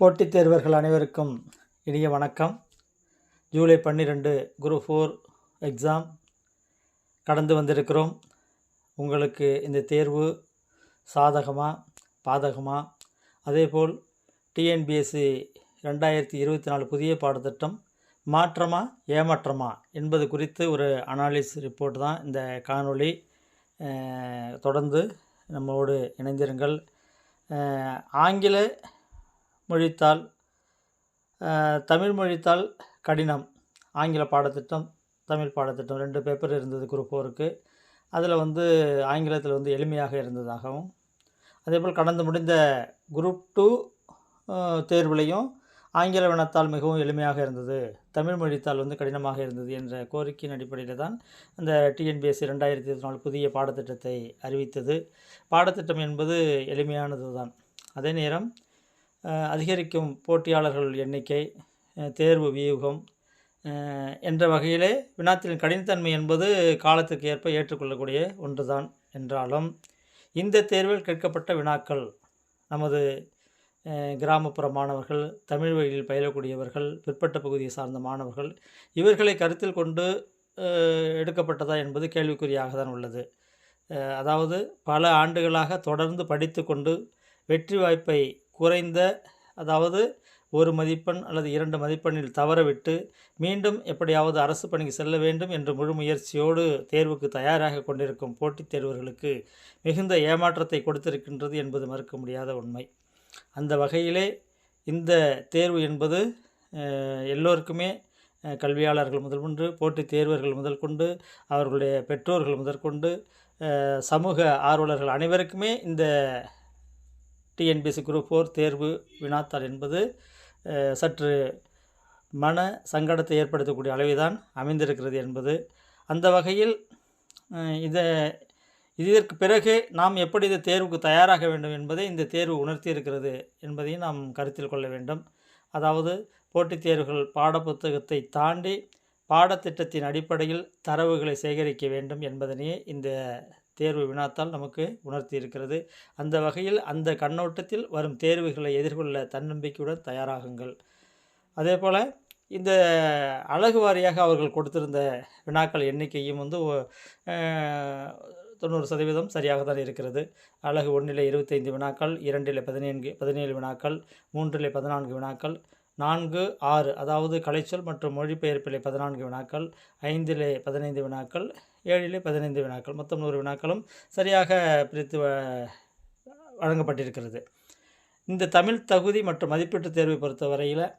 போட்டித் தேர்வர்கள் அனைவருக்கும் இனிய வணக்கம். ஜூலை பன்னிரெண்டு குரு ஃபோர் எக்ஸாம் கடந்து வந்திருக்கிறோம். உங்களுக்கு இந்த தேர்வு சாதகமா பாதகமா? அதேபோல் டிஎன்பிஎஸ்சி ரெண்டாயிரத்தி இருபத்தி நாலு புதிய பாடத்திட்டம் மாற்றமா ஏமாற்றமா என்பது குறித்து ஒரு அனாலிஸ் ரிப்போர்ட் தான் இந்த காணொளி. தொடர்ந்து நம்மோடு இணைந்திருங்கள். ஆங்கில மொழித்தாள் தமிழ் மொழித்தாள் கடினம். ஆங்கில பாடத்திட்டம் தமிழ் பாடத்திட்டம் ரெண்டு பேப்பர் இருந்தது குரூப் ஃபோருக்கு அதில் வந்து ஆங்கிலத்தில் வந்து எளிமையாக இருந்ததாகவும் அதேபோல் கடந்து முடிந்த குரூப் டூ தேர்விலையும் ஆங்கில வினத்தால் மிகவும் எளிமையாக இருந்தது. தமிழ் மொழித்தால் வந்து கடினமாக இருந்தது என்ற கோரிக்கையின் அடிப்படையில் தான் அந்த டிஎன்பிஎஸ்சி ரெண்டாயிரத்தி இருபத்தி நாலு புதிய பாடத்திட்டத்தை அறிவித்தது. பாடத்திட்டம் என்பது எளிமையானது தான் அதே நேரம் அதிகரிக்கும் போட்டியாளர்கள் எண்ணிக்கை தேர்வு வியூகம் என்ற வகையிலே வினாத்தின் கடினத்தன்மை என்பது காலத்துக்கு ஏற்ப ஏற்றுக்கொள்ளக்கூடிய ஒன்றுதான் என்றாலும் இந்த தேர்வில் கேட்கப்பட்ட வினாக்கள் நமது கிராமப்புற மாணவர்கள் தமிழ் வழியில் பயிலக்கூடியவர்கள் பிற்பட்ட பகுதியை சார்ந்த மாணவர்கள் இவர்களை கருத்தில் கொண்டு எடுக்கப்பட்டதா என்பது கேள்விக்குறியாக தான் உள்ளது அதாவது பல ஆண்டுகளாக தொடர்ந்து படித்து கொண்டு வெற்றி வாய்ப்பை குறைந்த அதாவது ஒரு மதிப்பெண் அல்லது இரண்டு மதிப்பெண்ணில் தவறவிட்டு மீண்டும் எப்படியாவது அரசு பணிக்கு செல்ல வேண்டும் என்று முழு முயற்சியோடு தேர்வுக்கு தயாராக கொண்டிருக்கும் போட்டித் தேர்வர்களுக்கு மிகுந்த ஏமாற்றத்தை கொடுத்திருக்கின்றது என்பது மறுக்க முடியாத உண்மை. அந்த வகையிலே இந்த தேர்வு என்பது எல்லோருக்குமே கல்வியாளர்கள் முதல் கொண்டு போட்டித் தேர்வர்கள் முதல் கொண்டு அவர்களுடைய பெற்றோர்கள் முதற்கொண்டு சமூக ஆர்வலர்கள் அனைவருக்குமே இந்த டிஎன்பிஎஸ்சி குரூப் ஃபோர் தேர்வு வினாத்தாள் என்பது சற்று மன சங்கடத்தை ஏற்படுத்தக்கூடிய அளவில் அமைந்திருக்கிறது என்பது. அந்த வகையில் இதை இதற்கு பிறகு நாம் எப்படி இந்த தேர்வுக்கு தயாராக வேண்டும் என்பதை இந்த தேர்வு உணர்த்தி இருக்கிறது என்பதையும் நாம் கருத்தில் கொள்ள வேண்டும். அதாவது போட்டித் தேர்வுகள் பாடப்புத்தகத்தை தாண்டி பாடத்திட்டத்தின் அடிப்படையில் தரவுகளை சேகரிக்க வேண்டும் என்பதனையே இந்த தேர்வு வினாத்தால் நமக்கு உணர்த்தி இருக்கிறது. அந்த வகையில் அந்த கண்ணோட்டத்தில் வரும் தேர்வுகளை எதிர்கொள்ள தன்னம்பிக்கையுடன் தயாராகுங்கள். அதே போல் இந்த அழகு வாரியாக அவர்கள் கொடுத்திருந்த வினாக்கள் எண்ணிக்கையும் வந்து தொண்ணூறு சதவீதம் சரியாக தான் இருக்கிறது. அழகு ஒன்றில் இருபத்தைந்து வினாக்கள் இரண்டில் பதினேழு பதினேழு வினாக்கள் மூன்றில் பதினான்கு வினாக்கள் நான்கு ஆறு அதாவது கலைச்சொல் மற்றும் மொழிபெயர்ப்பிலே பதினான்கு வினாக்கள் ஐந்திலே பதினைந்து வினாக்கள் ஏழிலே பதினைந்து வினாக்கள் மொத்தம் நூறு வினாக்களும் சரியாக பிரித்து வ- வழங்கப்பட்டிருக்கிறது. இந்த தமிழ் தகுதி மற்றும் மதிப்பீட்டு தேர்வை பொறுத்தவரையில்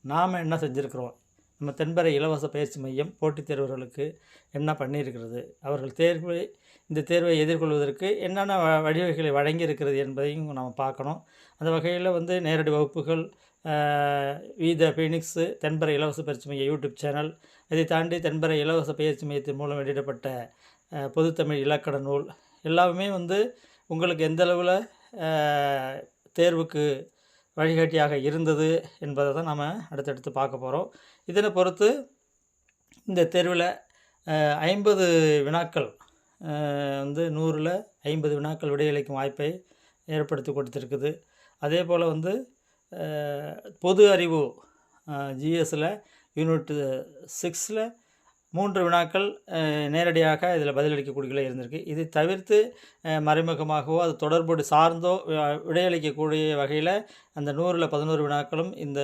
நாம் என்ன செஞ்சுருக்கிறோம்? நம்ம தென்பரை இலவச பயிற்சி மையம் போட்டித் தேர்வர்களுக்கு என்ன பண்ணியிருக்கிறது? அவர்கள் தேர்வை இந்த தேர்வை எதிர்கொள்வதற்கு என்னென்ன வழிவகைகளை வழங்கியிருக்கிறது என்பதையும் நாம் பார்க்கணும். அந்த வகையில் வந்து நேரடி வகுப்புகள் வீத ஃபீனிக்ஸு தென்பரை இலவச பயிற்சி மைய யூடியூப் சேனல் இதை தாண்டி தென்பரை இலவச பயிற்சி மையத்தின் மூலம் வெளியிடப்பட்ட பொதுத்தமிழ் இலக்கண நூல். எல்லாமே வந்து உங்களுக்கு எந்த அளவில் தேர்வுக்கு வழிகாட்டியாக இருந்தது என்பதை தான் நாம் அடுத்தடுத்து பார்க்க போகிறோம் இதனை பொறுத்து இந்த தேர்வில் ஐம்பது வினாக்கள் வந்து நூறில் ஐம்பது வினாக்கள் விடையளிக்கும் வாய்ப்பை ஏற்படுத்தி கொடுத்துருக்குது. அதே போல் வந்து பொது அறிவு ஜிஎஸ்ஸில் யூனிட் சிக்ஸில் மூன்று வினாக்கள் நேரடியாக இதில் பதிலளிக்கக்கூடியல இருந்திருக்கு. இது தவிர்த்து மறைமுகமாகவோ அது தொடர்போடு சார்ந்தோ விடையளிக்கக்கூடிய வகையில் அந்த நூறில் பதினோரு வினாக்களும் இந்த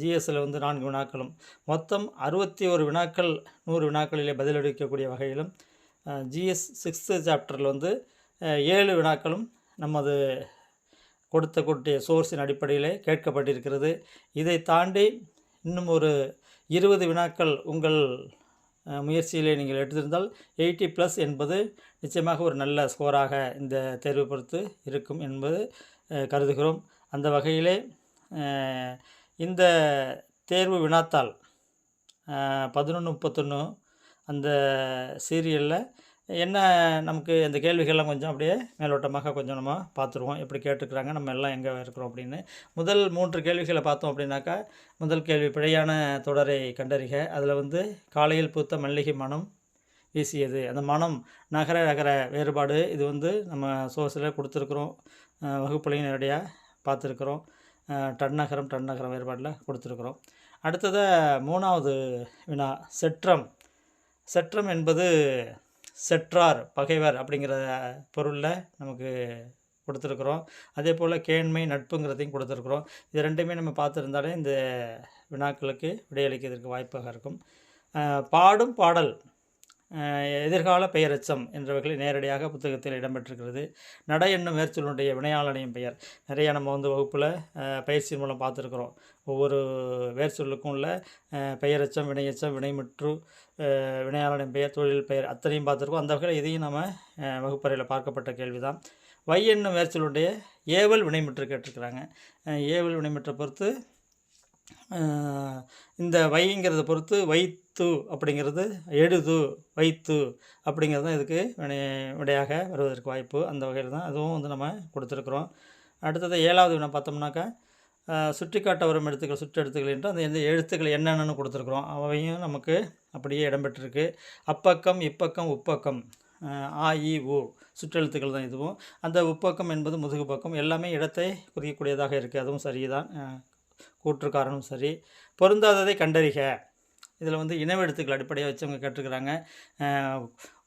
ஜிஎஸ்ஸில் வந்து நான்கு வினாக்களும். மொத்தம் அறுபத்தி ஒரு வினாக்கள் நூறு வினாக்களிலே பதிலளிக்கக்கூடிய வகையிலும் ஜிஎஸ் சிக்ஸ்த்து சாப்டரில் வந்து ஏழு வினாக்களும் நமது கொடுத்த கூட்டிய சோர்ஸின் அடிப்படையிலே கேட்கப்பட்டிருக்கிறது. இதை தாண்டி இன்னும் ஒரு இருபது வினாக்கள் உங்கள் முயற்சியிலே நீங்கள் எடுத்திருந்தால் எயிட்டி ப்ளஸ் என்பது நிச்சயமாக ஒரு நல்ல ஸ்கோராக இந்த தேர்வு பொறுத்து இருக்கும் என்பது கருதுகிறோம். அந்த வகையிலே இந்த தேர்வு வினாத்தாள் பதினொன்று முப்பத்தொன்று அந்த சீரியலில் என்ன நமக்கு இந்த கேள்விகள்லாம் கொஞ்சம் அப்படியே மேலோட்டமாக கொஞ்சம் நம்ம பார்த்துருவோம். எப்படி கேட்டிருக்கிறாங்க நம்ம எல்லாம் எங்கே இருக்கிறோம் அப்படின்னு. முதல் மூன்று கேள்விகளை பார்த்தோம் அப்படின்னாக்கா முதல் கேள்வி பிழையான தொடரை கண்டறிக. அதில் வந்து காலையில் பூத்த மல்லிகை மனம் வீசியது. அந்த மனம் நகர நகர வேறுபாடு. இது வந்து நம்ம சோர்ஸில் கொடுத்துருக்குறோம். வகுப்புலையும் நேரடியாக பார்த்துருக்குறோம். அஹ், டன்னகரம் டன்னகரம் வேறுபாட்டில் கொடுத்துருக்குறோம். அடுத்ததாக மூணாவது வினா செற்றம். செற்றம் என்பது செற்றார் பகைவர் அப்படிங்கிற பொருளில் நமக்கு கொடுத்துருக்குறோம். அதே போல் கேண்மை நட்புங்கிறதையும் கொடுத்துருக்குறோம். இது ரெண்டுமே நம்ம பார்த்துருந்தாலே இந்த வினாக்களுக்கு விடையளிக்கிறதுக்கு வாய்ப்பாக இருக்கும். பாடும் பாடல் எதிர்கால பெயரச்சம் என்றவர்களை நேரடியாக புத்தகத்தில் இடம்பெற்றிருக்கிறது. நட என்னும் மேற்சொல்லுடைய வினையாளனையும் பெயர். நிறைய நம்ம வந்து வகுப்பில் பயிற்சி மூலம் பார்த்துருக்குறோம். ஒவ்வொரு வேர்ச்சொல்லுக்கும் உள்ள பெயரச்சம் வினையச்சம் வினைமுற்று வினையாளனின் பெயர் தொழில் பெயர் அத்தனையும் பார்த்துருக்கோம். அந்த வகையில் இதையும் நம்ம வகுப்பறையில் பார்க்கப்பட்ட கேள்வி தான் வை என்னும் வேர்ச்சொல்லுடைய ஏவல் வினைமுற்று கேட்டிருக்கிறாங்க. ஏவல் வினைமுற்றை பொறுத்து இந்த வைங்கிறத பொறுத்து வைத்து அப்படிங்கிறது எழுது வைத்து அப்படிங்கிறது தான் இதுக்கு வினை விடையாக வருவதற்கு வாய்ப்பு அந்த வகையில் தான் அதுவும் வந்து நம்ம கொடுத்துருக்குறோம். அடுத்தது ஏழாவது வினா பார்த்தோம்னாக்கா சுற்றிக்காட்ட சுட்டிக்காட்ட வரும் எழுத்துக்கள் சுற்றெழுத்துக்கள் என்று அந்த எந்த எழுத்துக்கள் என்னென்னு கொடுத்துருக்குறோம். அவையும் நமக்கு அப்படியே இடம்பெற்றிருக்கு. அப்பக்கம் இப்பக்கம் உப்பக்கம் அஹ், ஆ இ சுற்றெழுத்துக்கள் தான் இதுவும். அந்த உப்பக்கம் என்பது முதுகு பக்கம். எல்லாமே இடத்தை குறிக்கக்கூடியதாக இருக்குது அதுவும் சரிதான். கூற்றுக்காரனும் சரி பொருந்தாததை கண்டறிக. இதில் வந்து இனவெழுத்துக்கள் அடிப்படையாக வச்சு அவங்க கேட்டிருக்கிறாங்க.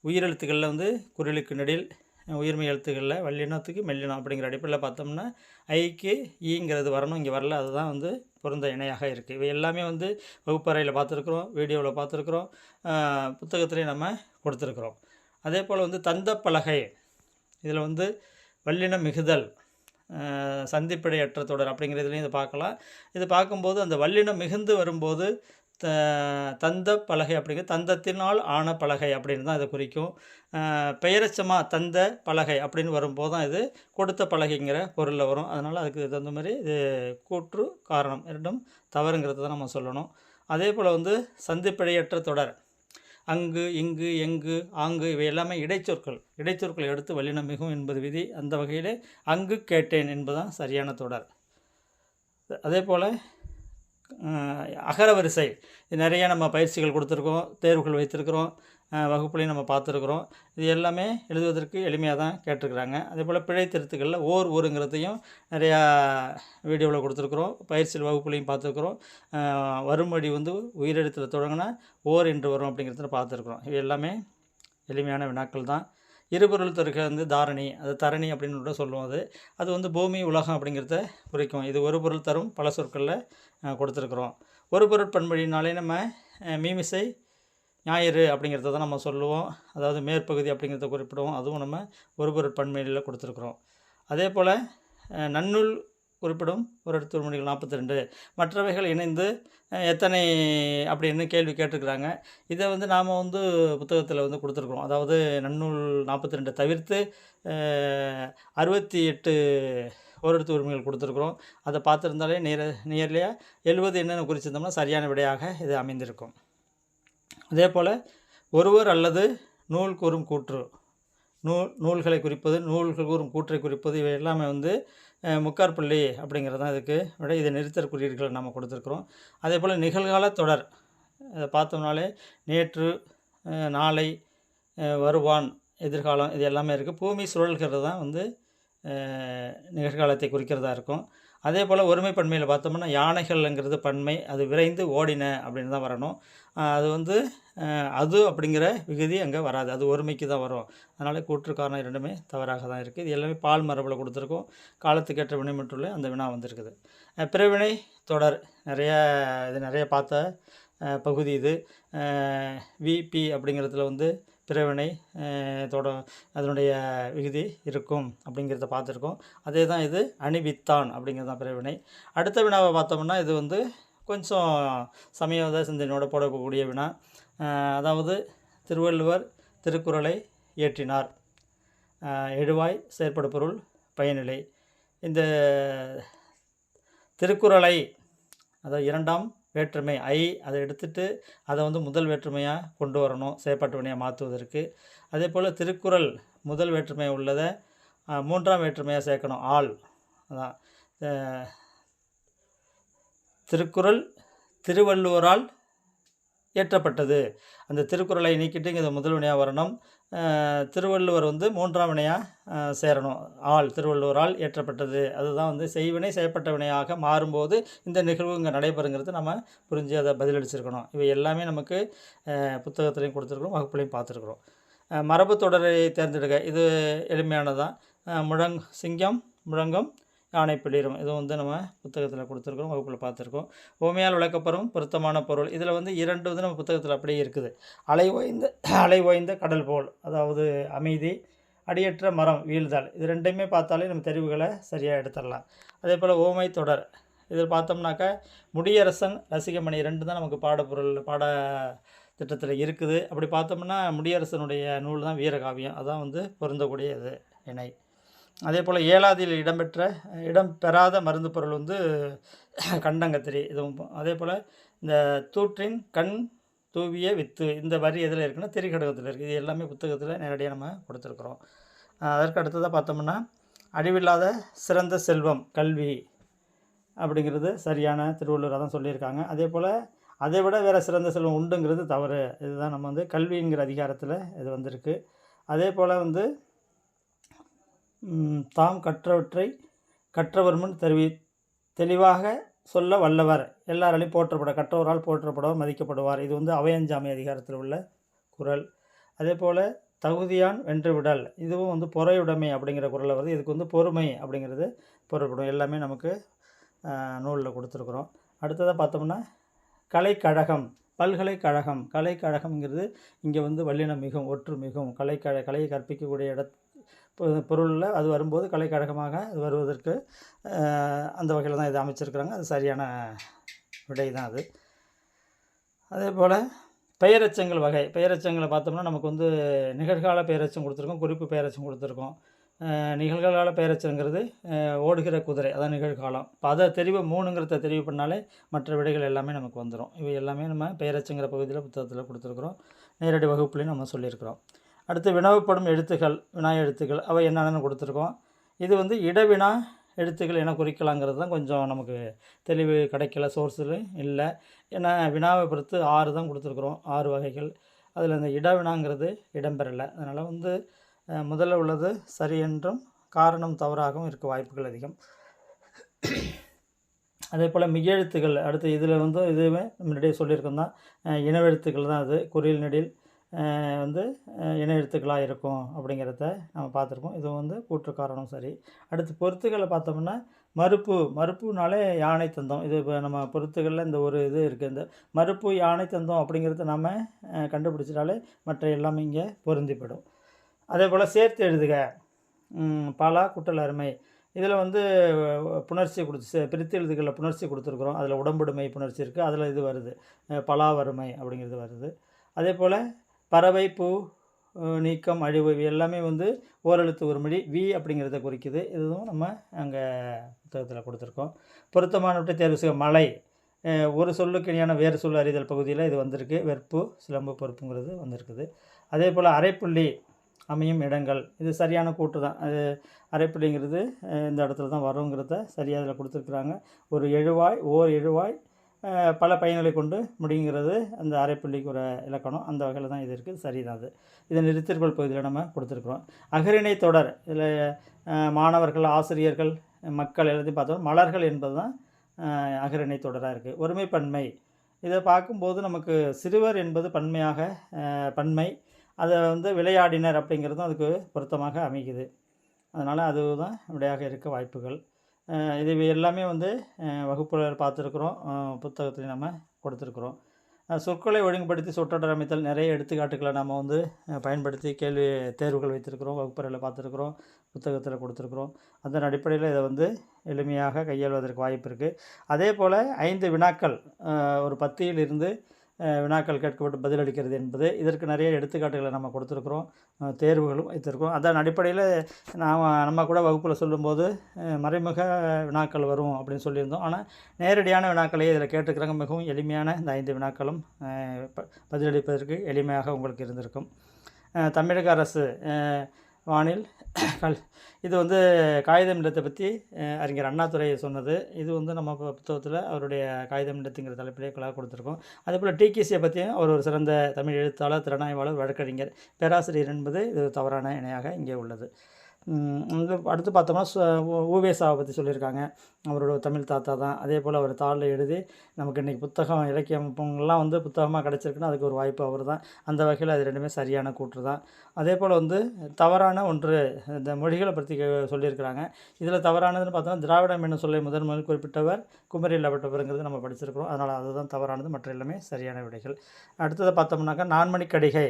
உயிரெழுத்துக்களில் வந்து குரலுக்கு நெடில் உயிர்மை உயிர்மெய் எழுத்துக்களில் வல்லினத்துக்கு மெல்லினம் அப்படிங்கிற அடிப்படையில் பார்த்தோம்னா ஐக்கு ஈங்கிறது வரணும் இங்கே வரல அதுதான் வந்து பொருந்த இணையாக இருக்குது இவை எல்லாமே வந்து வகுப்பறையில் பார்த்துருக்குறோம் வீடியோவில் பார்த்துருக்குறோம் புத்தகத்திலையும் நம்ம கொடுத்துருக்குறோம். அதே போல் வந்து தந்த பலகை இதில் வந்து வல்லினம் மிகுதல் சந்திப்பிடையற்ற தொடர் அப்படிங்கிறதுலையும் இதை பார்க்கலாம். இது பார்க்கும்போது அந்த வல்லினம் மிகுந்து வரும்போது த தந்த பலகை அப்படிங்கிற தந்தத்தினால் ஆன பலகை அப்படின்னு தான் இதை குறிக்கும். பெயரச்சமாக தந்த பலகை அப்படின்னு வரும்போது தான் இது கொடுத்த பலகைங்கிற பொருளில் வரும். அதனால் அதுக்கு தகுந்த மாதிரி இது கூற்று காரணம் இரண்டும் தவறுங்கிறது தான் நம்ம சொல்லணும். அதே போல் வந்து சந்திப்பிழையற்ற தொடர். அங்கு இங்கு எங்கு ஆங்கு இவை எல்லாமே இடைச்சொற்கள். இடைச்சொற்களை எடுத்து வல்லினம் மிகும் என்பது விதி. அந்த வகையிலே அங்கு கேட்டேன் என்பதுதான் சரியான தொடர். அதே போல் அகரவரிசை. இது நிறைய நம்ம பயிற்சிகள் கொடுத்துருக்கோம் தேர்வுகள் வைத்திருக்கிறோம். வகுப்புலையும் நம்ம பார்த்துருக்குறோம். இது எல்லாமே எழுதுவதற்கு எளிமையாக தான் கேட்டிருக்கிறாங்க. அதே போல் பிழை திருத்துக்களில் ஓர் ஊருங்கிறதையும் நிறையா வீடியோவில் கொடுத்துருக்குறோம். பயிற்சியில் வகுப்புலையும் பார்த்துருக்குறோம். வரும்படி வந்து உயிரெழுத்தில் தொடங்கினா ஓர் என்று வரும் அப்படிங்கிறத பார்த்துருக்குறோம். இது எல்லாமே எளிமையான வினாக்கள் தான். இருபொருள் தருக வந்து தாரணி. அது தரணி அப்படின்னு கூட சொல்லுவோம் அது. அது வந்து பூமி உலகம் அப்படிங்கிறத குறிக்கும். இது ஒரு பொருள் தரும் பல சொற்களில் கொடுத்துருக்குறோம். ஒரு பொருள் பண்படினாலே நம்ம மீமிசை ஞாயிறு அப்படிங்கிறத தான் நம்ம சொல்லுவோம். அதாவது மேற்பகுதி அப்படிங்கிறத குறிப்பிடுவோம். அதுவும் நம்ம ஒரு பொருள் கொடுத்துருக்குறோம். அதே போல் நன்னூல் குறிப்பிடும் ஒரு இடத்து மணிகள் நாற்பத்தி ரெண்டு மற்றவைகள் இணைந்து எத்தனை அப்படின்னு கேள்வி கேட்டிருக்கிறாங்க. இதை வந்து நாம் வந்து புத்தகத்தில் வந்து கொடுத்துருக்குறோம். அதாவது நன்னூல் நாற்பத்தி ரெண்டு தவிர்த்து அறுபத்தி எட்டு ஓரெடுத்து உரிமைகள் கொடுத்துருக்குறோம். அதை பார்த்துருந்தாலே நேர நியர்லியாக எழுபது என்னென்னு குறிச்சிருந்தோம்னா சரியான விடையாக இது அமைந்திருக்கும். அதே போல் ஒருவர் அல்லது நூல் கூறும் கூற்று நூல் நூல்களை குறிப்பது நூல்கள் கூறும் கூற்றை குறிப்பது இவை எல்லாமே வந்து முக்கார்பள்ளி அப்படிங்கிறது தான் இதுக்கு விட இதை நிறுத்தற் குறியீடுகளை நம்ம கொடுத்துருக்குறோம். அதே போல் நிகழ்கால தொடர் அதை பார்த்தோம்னாலே நேற்று நாளை வருவான் எதிர்காலம் இது எல்லாமே இருக்குது பூமி சுழல்கிறது தான் வந்து நிகழ்காலத்தை குறிக்கிறதா இருக்கும். அதே போல் ஒருமை பன்மையில் பார்த்தோம்னா யானைகள்ங்கிறது பன்மை அது விரைந்து ஓடின அப்படின்னு தான் வரணும். அது வந்து அது அப்படிங்கிற விகுதி அங்கே வராது. அது ஒருமைக்கு தான் வரும். அதனால் கூற்று காரணம் இரண்டுமே தவறாக தான் இருக்குது இது எல்லாமே பால் மரபில் கொடுத்துருக்கோம். காலத்துக்கேற்ற வினைமற்றுள்ள அந்த வினா வந்திருக்குது. பிறவினை தொடர் நிறைய இது நிறைய பார்த்த பகுதி இது. விபி அப்படிங்கிறதுல வந்து பிறவினை தொட அதனுடைய விகுதி இருக்கும் அப்படிங்கிறத பார்த்துருக்கோம். அதே தான் இது அணிவித்தான் அப்படிங்கிறது தான் பிறவினை. அடுத்த வினாவை பார்த்தோம்னா இது வந்து கொஞ்சம் சமயத சிந்தனையோட போடக்கூடிய வினா. அதாவது திருவள்ளுவர் திருக்குறளை இயற்றினார். எழுவாய் செயற்படு பொருள் பயனிலை. இந்த திருக்குறளை அதாவது இரண்டாம் வேற்றுமை ஐ அதை எடுத்துட்டு அதை வந்து முதல் வேற்றுமையாக கொண்டு வரணும் செயற்பாட்டு வினையாக மாற்றுவதற்கு அதே போல் திருக்குறள் முதல் வேற்றுமை உள்ளதை மூன்றாம் வேற்றுமையாக சேர்க்கணும் ஆள். அதான். திருக்குறள் திருவள்ளுவரால் இயற்றப்பட்டது. அந்த திருக்குறளை நீக்கிட்டு இங்கே முதல் வினையாக வரணும். திருவள்ளுவர் வந்து மூன்றாம் வினையாக சேரணும். ஆள் திருவள்ளுவர் ஆள் ஏற்றப்பட்டது. அதுதான் வந்து செய்வினை செய்யப்பட்ட வினையாக மாறும்போது இந்த நிகழ்வு இங்கே நடைபெறுங்கிறது நம்ம புரிஞ்சு அதை பதிலளிச்சிருக்கணும். இவை எல்லாமே நமக்கு அஹ், புத்தகத்துலேயும் கொடுத்துருக்குறோம் வகுப்புலையும் பார்த்துருக்குறோம். மரபு தொடரை தேர்ந்தெடுக்க இது எளிமையானதான் முழங் சிங்கம் முழங்கம் யானை பிளிரும் இது வந்து நம்ம புத்தகத்தில் கொடுத்துருக்கோம் வகுப்பில் பார்த்துருக்கோம். ஓமையால் விளக்கப்பெறும் பொருத்தமான பொருள். இதில் வந்து இரண்டு வந்து நம்ம புத்தகத்தில் அப்படியே இருக்குது. அலை ஓய்ந்த அலை ஓய்ந்த கடல் போல் அதாவது அமைதி அடியற்ற மரம் வீழ்தல். இது ரெண்டையுமே பார்த்தாலே நம்ம தெரிவுகளை சரியாக எடுத்துடலாம். அதே போல் ஓமை தொடர். இதில் பார்த்தோம்னாக்கா முடியரசன் ரசிகமணி ரெண்டு தான் நமக்கு பாடப்பொருள் பாட திட்டத்தில் இருக்குது. அப்படி பார்த்தோம்னா முடியரசனுடைய நூல் தான் வீரகாவியம். அதான் வந்து பொருந்தக்கூடிய இது இணை. அதே போல் ஏழாதியில் இடம்பெற்ற இடம்பெறாத மருந்து பொருள் வந்து கண்டங்கத்திரி. இதுவும் அதே போல் இந்த தூற்றின் கண் தூவிய வித்து இந்த வரி எதில் இருக்குன்னா திரிகடகத்தில் இருக்குது இது எல்லாமே புத்தகத்தில் நேரடியாக நம்ம கொடுத்துருக்குறோம். அதற்கு அடுத்ததாக பார்த்தோம்னா அழிவில்லாத சிறந்த செல்வம் கல்வி அப்படிங்கிறது சரியான திருவள்ளுவர் தான் சொல்லியிருக்காங்க. அதே போல் அதை விட வேறு சிறந்த செல்வம் உண்டுங்கிறது தவறு. இதுதான் நம்ம வந்து கல்விங்கிற அதிகாரத்தில் இது வந்திருக்கு. அதே போல் வந்து தாம் கற்றவற்றை கற்றவர் முன் தெரிவி தெளிவாக சொல்ல வல்லவர். எல்லாராலையும் போற்றப்பட கற்றவரால் போற்றப்படுவார் மதிக்கப்படுவார். இது வந்து அவையஞ்சாமி அதிகாரத்தில் உள்ள குறள் அதே போல் தகுதியான் வென்று விடல். இதுவும் வந்து பொறையுடைமை அப்படிங்கிற குறளில் வருது. இதுக்கு வந்து பொறுமை அப்படிங்கிறது பொருள்படும். எல்லாமே நமக்கு நூலில் கொடுத்துருக்குறோம். அடுத்ததாக பார்த்தோம்னா கலைக்கழகம். பல்கலைக்கழகம். கலைக்கழகம்ங்கிறது இங்கே வந்து வல்லினம் மிகும் ஒற்று மிகவும். கலைக்கழ கலையை கற்பிக்கக்கூடிய இட பொருளில் அது வரும்போது கலைக்கழகமாக அது வருவதற்கு அந்த வகையில் தான் இது அமைச்சிருக்கிறாங்க. அது சரியான விடை தான் அது. அதே போல் பெயரச்சங்கள் வகை. பெயரச்சங்களை பார்த்தோம்னா நமக்கு வந்து நிகழ்கால பெயரச்சம் கொடுத்துருக்கோம் குறிப்பு பெயரச்சம் கொடுத்துருக்கோம். நிகழ்கால பெயரச்சங்கிறது ஓடுகிற குதிரை அதான் நிகழ்காலம். இப்போ அதை தெரிவு மூணுங்கிறத தெரிவு பண்ணாலே மற்ற விடைகள் எல்லாமே நமக்கு வந்துடும் இவை எல்லாமே நம்ம பெயரச்சங்கிற பகுதியில் புத்தகத்தில் கொடுத்துருக்குறோம். நேரடி வகுப்புலேயும் நம்ம சொல்லியிருக்கிறோம். அடுத்து வினவப்படும் எழுத்துக்கள் வினா எழுத்துக்கள் அவை என்னென்னு கொடுத்துருக்கோம். இது வந்து இடவினா எழுத்துக்கள் என குறிக்கலாங்கிறது தான் கொஞ்சம் நமக்கு தெளிவு கிடைக்கல சோர்ஸில் இல்லை. ஏன்னா வினாவை பொறுத்து ஆறு தான் கொடுத்துருக்குறோம் ஆறு வகைகள். அதில் இந்த இடவினாங்கிறது இடம்பெறலை. அதனால் வந்து முதல்ல உள்ளது சரி என்றும் காரணம் தவறாகவும் இருக்க வாய்ப்புகள் அதிகம். அதே போல் மிகெழுத்துக்கள் அடுத்து இதில் வந்து இதுவுமே முன்னாடியே சொல்லியிருக்கோம் தான் இனவெழுத்துக்கள் தான் அது குறியல் நெடில். வந்து இன எழுத்துக்களாக இருக்கும் அப்படிங்கிறத நம்ம பார்த்துருக்கோம். இது வந்து கூற்று காரணம் சரி. அடுத்து பொருத்துக்களை பார்த்தோம்னா மறுப்பு மறுப்புனாலே யானை தந்தம். இது இப்போ நம்ம பொருத்துகளில் இந்த ஒரு இது இருக்குது இந்த மறுப்பு யானை தந்தம் அப்படிங்கிறத நம்ம கண்டுபிடிச்சிட்டாலே மற்ற எல்லாமே இங்கே பொருந்திப்படும். அதே போல் சேர்த்து எழுதுக. பலா குட்டல் அருமை. இதில் வந்து புணர்ச்சி கொடுத்து பிரித்து எழுதுகளில் புணர்ச்சி கொடுத்துருக்குறோம். அதில் உடம்புடுமை புணர்ச்சி இருக்குது அதில் இது வருது. பலா வறுமை அப்படிங்கிறது வருது. அதே போல் பறவை பூ நீக்கம் அழிவு எல்லாமே வந்து ஓரெழுத்து ஒரு மொழி. வி அப்படிங்கிறத குறிக்குது. இதுவும் நம்ம அங்கே புத்தகத்தில் கொடுத்துருக்கோம். பொருத்தமானவற்றை தேர்வு செய்ய மலை. ஒரு சொல்லுக்கு இணையான வேறு சொல் அறிதல் பகுதியில் இது வந்திருக்கு. வெற்பு சிலம்பு பொறுப்புங்கிறது வந்திருக்குது. அதே போல் அரைப்புள்ளி அமையும் இடங்கள். இது சரியான கூட்டு தான். அது அரைப்புள்ளிங்கிறது இந்த இடத்துல தான் வருங்கிறத சரியாக அதில் கொடுத்துருக்குறாங்க. ஒரு எழுவாய் ஓர் எழுவாய் பல பயன்களை கொண்டு முடிங்கிறது அந்த அரைப்புள்ளிக்கு ஒரு இலக்கணம். அந்த வகையில் தான் இது இருக்குது. சரிதான் அது. இது நிறுத்திற்கோள் பகுதியில் நம்ம கொடுத்துருக்குறோம். அகரிணை தொடர் இதில் மாணவர்கள் ஆசிரியர்கள் மக்கள் எல்லாத்தையும் பார்த்தோம் மலர்கள் என்பது தான் அகரிணை தொடராக இருக்குது ஒருமைப்பன்மை. இதை பார்க்கும்போது நமக்கு சிறுவர் என்பது பன்மையாக பன்மை. அதை வந்து விளையாடினர் அப்படிங்கிறதும் அதுக்கு பொருத்தமாக அமைக்குது. அதனால் அதுதான் விடையாக இருக்க வாய்ப்புகள். இது எல்லாமே வந்து அஹ், பார்த்துருக்குறோம். புத்தகத்தில் நம்ம கொடுத்துருக்குறோம். சொற்களை ஒழுங்குபடுத்தி சொற்றொடர் அமைத்தல் நிறைய எடுத்துக்காட்டுகளை நம்ம வந்து பயன்படுத்தி கேள்வி தேர்வுகள் வைத்திருக்கிறோம் வகுப்பறையில் பார்த்துருக்குறோம் புத்தகத்தில் கொடுத்துருக்குறோம். அதன் அடிப்படையில் இதை வந்து எளிமையாக கையாள்வதற்கு வாய்ப்பு இருக்குது அதே போல் ஐந்து வினாக்கள் ஒரு பத்தியிலிருந்து வினாக்கள் கேட்கப்பட்டு பதிலளிக்கிறது என்பது இதற்கு நிறைய எடுத்துக்காட்டுகளை நம்ம கொடுத்துருக்குறோம். தேர்வுகளும் வைத்திருக்கோம் அதன் அடிப்படையில் நாம் நம்ம கூட வகுப்பில் சொல்லும்போது மறைமுக வினாக்கள் வரும் அப்படின்னு சொல்லியிருந்தோம். ஆனால் நேரடியான வினாக்களையே இதில் கேட்டுக்கிறாங்க. மிகவும் எளிமையான இந்த ஐந்து வினாக்களும் ப- பதிலளிப்பதற்கு எளிமையாக உங்களுக்கு இருந்திருக்கும். தமிழக அரசு வானில் கல் இது வந்து காகிதம் இல்லத்தை பற்றி அறிஞர் அண்ணாதுரை சொன்னது. இது வந்து நம்ம புத்தகத்தில் அவருடைய காகிதம் இல்லத்துங்கிற தலைப்பிலே குழாக கொடுத்துருக்கோம். அதே போல் டிகேசியை பற்றியும் அவர் ஒரு சிறந்த தமிழ் எழுத்தாளர் திறனாய்வாளர் வழக்கறிஞர் பேராசிரியர் என்பது இது தவறான இணையாக இங்கே உள்ளது. வந்து அடுத்து பார்த்தோம்னா சு- ஊவேசாவை பற்றி சொல்லியிருக்காங்க. அவரோட தமிழ் தாத்தா தான். அதே போல் அவர் தாளில் எழுதி நமக்கு இன்றைக்கி புத்தகம் இலக்கியம்லாம் வந்து புத்தகமாக கிடச்சிருக்குன்னா அதுக்கு ஒரு வாய்ப்பு அவர் தான். அந்த வகையில் அது ரெண்டுமே சரியான கூற்று தான். அதே போல் வந்து தவறான ஒன்று இந்த மொழிகளை பற்றி சொல்லியிருக்கிறாங்க. இதில் தவறானதுன்னு பார்த்தோம்னா திராவிடம் என்னும் சொல்லி முதன் முதல் குறிப்பிட்டவர் குமரியில் பட்டவருங்கிறது நம்ம படிச்சிருக்கிறோம். அதனால் அதுதான் தவறானது மற்ற எல்லாமே சரியான விடைகள். அடுத்ததை பார்த்தோம்னாக்கா நான்மணிக்கடிகை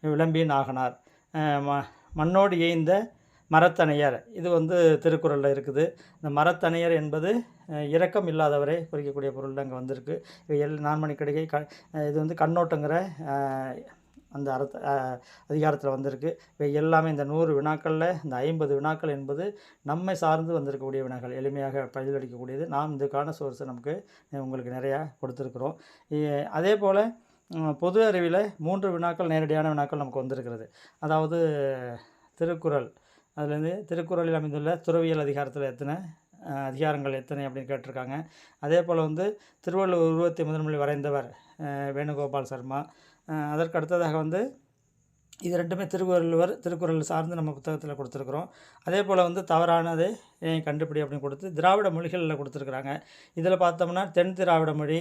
விளம்பி நாகனார் ம மண்ணோடு ஏய்ந்த மரத்தணையர். இது வந்து திருக்குறளில் இருக்குது. இந்த மரத்தணையர் என்பது இரக்கம் இல்லாதவரை குறிக்கக்கூடிய பொருள் அங்கே வந்திருக்கு. எல் நான்மணிக்கடிகை க இது வந்து கண்ணோட்டங்கிற அந்த அர்த்த அதிகாரத்தில் வந்திருக்கு. இவை எல்லாமே இந்த நூறு வினாக்களில் இந்த ஐம்பது வினாக்கள் என்பது நம்மை சார்ந்து வந்திருக்கக்கூடிய வினாக்கள். எளிமையாக பதிலளிக்கக்கூடியது. நாம் இதுக்கான சோர்ஸை நமக்கு உங்களுக்கு நிறையா கொடுத்துருக்குறோம். அதே போல் பொது அறிவில் மூன்று வினாக்கள் நேரடியான வினாக்கள் நமக்கு வந்திருக்கிறது. அதாவது திருக்குறள். அதுலேருந்து திருக்குறளில் அமைந்துள்ள துறவியல் அதிகாரத்தில் எத்தனை அதிகாரங்கள் எத்தனை அப்படின்னு கேட்டிருக்காங்க. அதே போல் வந்து திருவள்ளுவர் உருவத்தை முதன்மொழி வரைந்தவர் வேணுகோபால் சர்மா. அதற்கு அடுத்ததாக வந்து இது ரெண்டுமே திருவள்ளுவர் திருக்குறள் சார்ந்து நம்ம புத்தகத்தில் கொடுத்துருக்குறோம். அதே போல் வந்து தவறானது கண்டுபிடி அப்படின்னு கொடுத்து திராவிட மொழிகளில் கொடுத்துருக்குறாங்க. இதில் பார்த்தோம்னா தென் திராவிட மொழி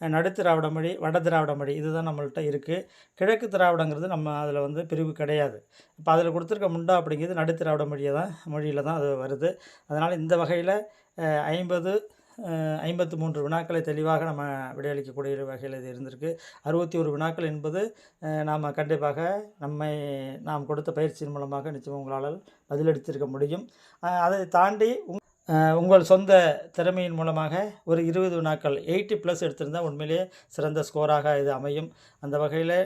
அஹ், நடு திராவிட மொழி வட திராவிட மொழி இதுதான் நம்மள்ட்ட இருக்குது கிழக்கு திராவிடங்கிறது நம்ம அதில் வந்து பிரிவு கிடையாது. இப்போ அதில் கொடுத்துருக்க முண்டா அப்படிங்கிறது நடு திராவிட மொழியை தான் மொழியில் தான் அது வருது. அதனால் இந்த வகையில் ஐம்பது ஐம்பத்து மூன்று வினாக்களை தெளிவாக நம்ம விடையளிக்கக்கூடிய வகையில் இது இருந்திருக்கு. அறுபத்தி ஒரு வினாக்கள் என்பது நாம் கண்டிப்பாக நம்மை நாம் கொடுத்த பயிற்சியின் மூலமாக நிச்சயம் உங்களால் பதிலளித்திருக்க முடியும். அதை தாண்டி உங்கள் சொந்த திறமையின் மூலமாக ஒரு இருபது வினாக்கள் எயிட்டி ப்ளஸ் எடுத்திருந்தால் உண்மையிலேயே சிறந்த ஸ்கோராக இது அமையும். அந்த வகையில்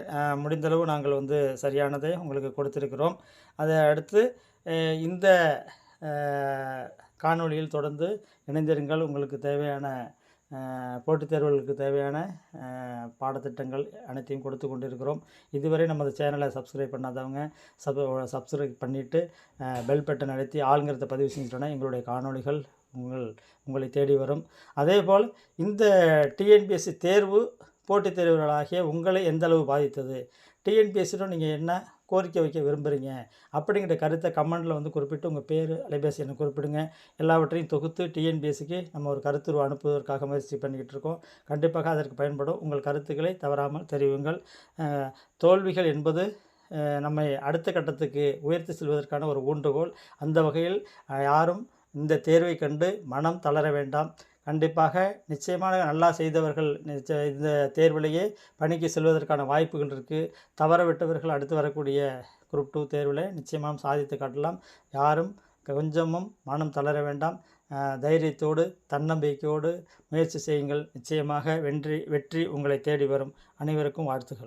முடிந்தளவு நாங்கள் வந்து சரியானதை உங்களுக்கு கொடுத்துருக்கிறோம். அதை அடுத்து இந்த காணொளியில் தொடர்ந்து இணைந்திருங்கள். உங்களுக்கு தேவையான போட்டித் தேர்வுகளுக்கு தேவையான பாடத்திட்டங்கள் அனைத்தையும் கொடுத்து கொண்டிருக்கிறோம். இதுவரை நமது சேனலை சப்ஸ்கிரைப் பண்ணாதவங்க சப் சப்ஸ்கிரைப் பண்ணிவிட்டு பெல் பட்டன் அழுத்தி ஆளுங்கிறத பதிவு செஞ்சிட்டோன்னா எங்களுடைய காணொளிகள் உங்கள் உங்களை தேடி வரும். அதே போல் இந்த டிஎன்பிஎஸ்சி தேர்வு போட்டித் தேர்வுகளாகிய உங்களை எந்தளவு பாதித்தது? டிஎன்பிஎஸ்சிலும் நீங்கள் என்ன கோரிக்கை வைக்க விரும்புகிறீங்க அப்படிங்கிற கருத்தை கமெண்டில் வந்து குறிப்பிட்டு உங்கள் பேர் அலைபேசி எண்ணை குறிப்பிடுங்க. எல்லாவற்றையும் தொகுத்து டிஎன்பிஎஸ்சிக்கு நம்ம ஒரு கருத்துருவ அனுப்புவதற்காக முயற்சி பண்ணிக்கிட்டு இருக்கோம். கண்டிப்பாக அதற்கு பயன்படும். உங்கள் கருத்துக்களை தவறாமல் தெரிவியுங்கள். தோல்விகள் என்பது நம்மை அடுத்த கட்டத்துக்கு உயர்த்தி செல்வதற்கான ஒரு ஊன்றுகோல். அந்த வகையில் யாரும் இந்த தேர்வை கண்டு மனம் தளர வேண்டாம். கண்டிப்பாக நிச்சயமாக நல்லா செய்தவர்கள் இந்த தேர்விலேயே பணிக்கு செல்வதற்கான வாய்ப்புகள் இருக்குது தவற விட்டவர்கள் அடுத்து வரக்கூடிய குரூப் டூ தேர்வில் நிச்சயமாக சாதித்து காட்டலாம். யாரும் கொஞ்சமும் மனம் தளர வேண்டாம். தைரியத்தோடு தன்னம்பிக்கையோடு முயற்சி செய்யுங்கள். நிச்சயமாக வெற்றி வெற்றி உங்களை தேடி வரும். அனைவருக்கும் வாழ்த்துக்கள்